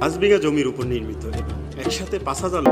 পাঁচ বিঘা জমির উপর নির্মিত এবং একসাথে পাঁচ হাজার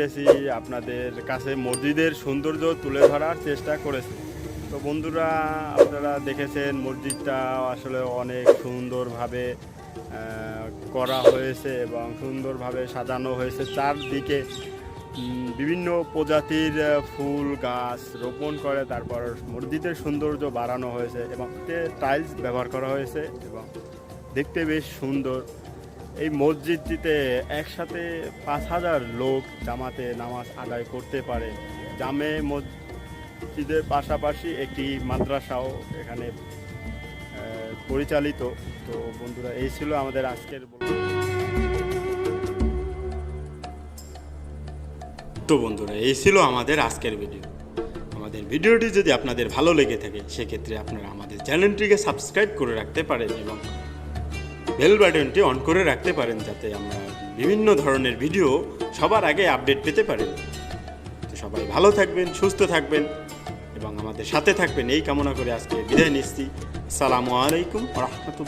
পেরেছি আপনাদের কাছে মসজিদের সৌন্দর্য তুলে ধরার চেষ্টা করেছি। তো বন্ধুরা, আপনারা দেখেছেন মসজিদটা আসলে অনেক সুন্দরভাবে করা হয়েছে এবং সুন্দরভাবে সাজানো হয়েছে। চারদিকে বিভিন্ন প্রজাতির ফুল, গাছ রোপণ করে, তারপর মসজিদের সৌন্দর্য বাড়ানো হয়েছে এবং টাইলস ব্যবহার করা হয়েছে এবং দেখতে বেশ সুন্দর। এই মসজিদটিতে একসাথে পাঁচ হাজার লোক জামাতে নামাজ আদায় করতে পারে। জামে মসজিদের পাশাপাশি একটি মাদ্রাসাও এখানে পরিচালিত। তো বন্ধুরা, এই ছিল আমাদের আজকের তো বন্ধুরা, এই ছিল আমাদের আজকের ভিডিও। আমাদের ভিডিওটি যদি আপনাদের ভালো লেগে থাকে, সেক্ষেত্রে আপনারা আমাদের চ্যানেলটিকে সাবস্ক্রাইব করে রাখতে পারেন এবং বেল বাটনটি অন করে রাখতে পারেন যাতে আমরা বিভিন্ন ধরনের ভিডিও সবার আগে আপডেট পেতে পারেন তো সবাই ভালো থাকবেন, সুস্থ থাকবেন এবং আমাদের সাথে থাকবেন। এই কামনা করে আজকে বিদায় নিচ্ছি। আসসালামু আলাইকুম রহমতুল্লাহ।